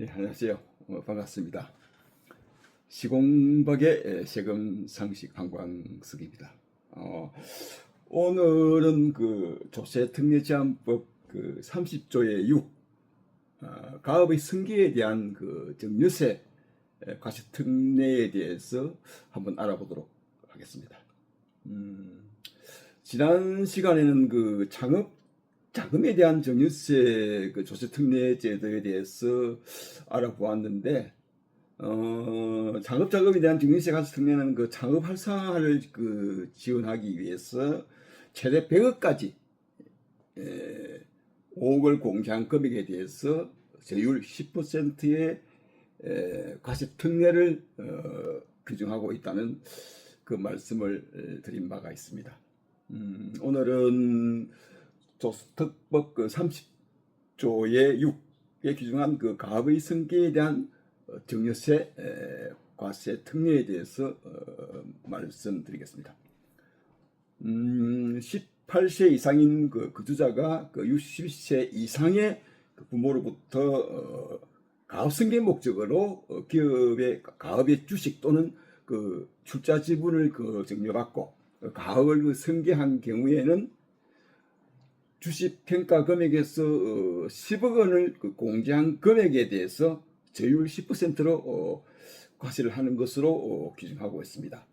예, 안녕하세요. 어, 반갑습니다. 시공박의 예, 세금 상식 관광석입니다. 어, 오늘은 그 조세특례제한법 그 30조의 6 어, 가업의 승계에 대한 그 정유세 예, 과세특례에 대해서 한번 알아보도록 하겠습니다. 음, 지난 시간에는 그 창업 자금에 대한 정유세 그 조세 특례 제도에 대해서 알아보았는데 어, 창업 자금에 대한 정유세 과세특례는 그 창업 활성화를 그 지원하기 위해서 최대 100억까지 에, 5억을 공제한 금액에 대해서 세율 10%의 에, 과세 특례를 어, 규정하고 있다는 그 말씀을 에, 드린 바가 있습니다. 음, 오늘은 조특법 그 30조의 6에 규정한 그 가업의 승계에 대한 어, 증여세 에, 과세 특례에 대해서 어, 말씀드리겠습니다. 음, 18세 이상인 그 거주자가 그 60세 이상의 그 부모로부터 어, 가업 승계 목적으로 어, 기업의 가업의 주식 또는 그 출자 지분을 그 증여받고 그 가업을 그 승계한 경우에는 주식 평가 금액에서 어, 10억 원을 그 공제한 금액에 대해서 제율 10%로 어, 과세를 하는 것으로 어, 규정하고 있습니다.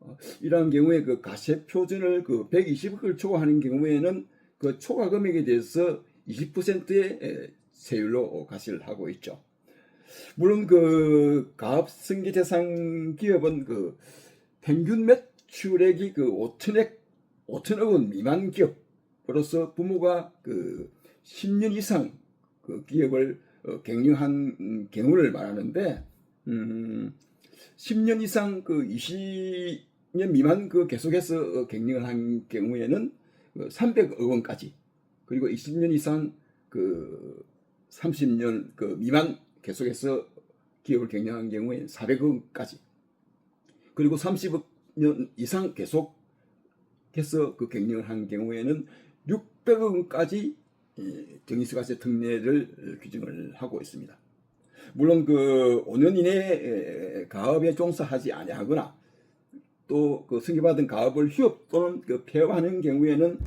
어, 이러한 경우에 그 가세 표준을 그 120억을 초과하는 경우에는 그 초과 금액에 대해서 20%의 세율로 어, 과세를 하고 있죠. 물론 그 가업 승계 대상 기업은 그 평균 매출액이 그 5천억 5천억 원 미만 기업 으로서 부모가 그 10년 이상 그 기업을 어, 경영한 경우를 말하는데 음, 10년 이상 그 20년 미만 그 계속해서 어, 경영을 한 경우에는 그 300억 원까지 그리고 20년 이상 그 30년 그 미만 계속해서 기업을 경영한 경우에 400억 원까지 그리고 30억 년 이상 계속해서 그 경영을 한 경우에는 600억 원까지 정리세과세 특례를 규정을 하고 있습니다. 물론 그 5년 이내에 가업에 종사하지 아니하거나 또 그 승계받은 가업을 휴업 또는 그 폐업하는 경우에는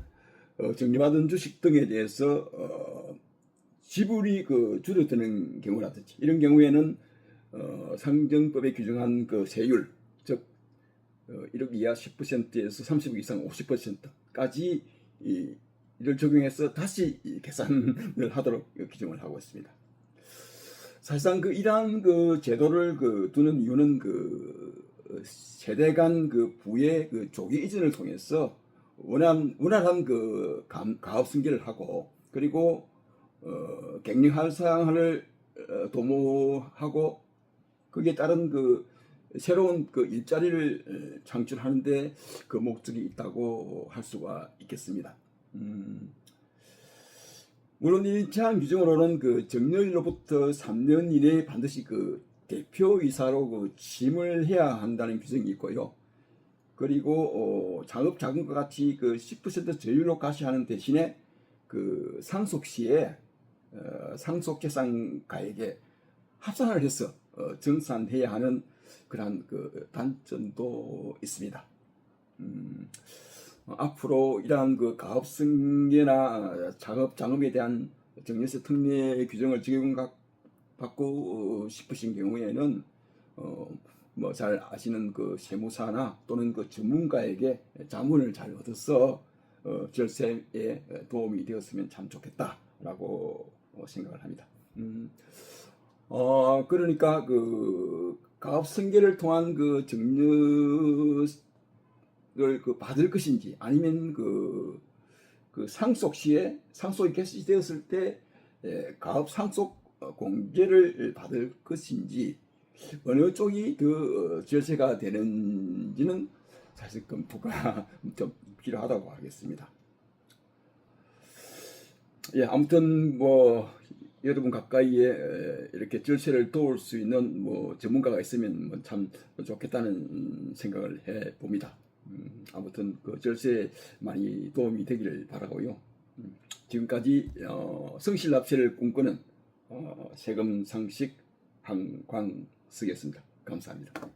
어, 정리받은 주식 등에 대해서 어, 지불이 그 줄어드는 경우라든지 이런 경우에는 어, 상정법에 규정한 그 세율 즉 어, 1억 이하 10%에서 30억 이상 50%까지 이, 이를 적용해서 다시 이 계산을 하도록 규정을 하고 있습니다. 사실상 그 이러한 그 제도를 그 두는 이유는 그 세대 간 그 부의 그 조기 이전을 통해서 원한 원활한 그 감, 가업 승계를 하고 그리고 어, 갱년 활성화를 어, 도모하고 거기에 따른 그 새로운 그 일자리를 에, 창출하는데 그 목적이 있다고 할 수가 있겠습니다. 음, 물론 이 제한 규정으로는 그 정년일로부터 3년 이내에 반드시 그 대표이사로 그 취임을 해야 한다는 규정이 있고요. 그리고 어, 작업 자금과 같이 그 10% 저율로 가시하는 대신에 그 상속 시에 어, 상속 계산가액에 합산을 해서 어, 정산해야 하는 그러한 그 단점도 있습니다. 음, 어, 앞으로 이러한 그 가업 승계나 작업 장업에 대한 정리세 특례 규정을 적용받고 싶으신 경우에는 어, 뭐 잘 아시는 그 세무사나 또는 그 전문가에게 자문을 잘 얻어서 어, 절세에 도움이 되었으면 참 좋겠다라고 생각을 합니다. 음, 어, 그러니까 그 가업 승계를 통한 그 정려 그 받을 것인지 아니면 그, 그 상속 시에 상속이 개시되었을 때 에, 가업 상속 어, 공제를 받을 것인지 어느 쪽이 그 절세가 되는지는 사실 검토가 좀 필요하다고 하겠습니다. 예, 아무튼 뭐 여러분 가까이에 에, 이렇게 절세를 도울 수 있는 뭐 전문가가 있으면 뭐참 좋겠다는 생각을 해 봅니다. 음, 아무튼 그 절세 많이 도움이 되기를 바라고요. 음, 지금까지 어, 성실 납세를 꿈꾸는 어, 세금 상식 한광석이었습니다. 감사합니다.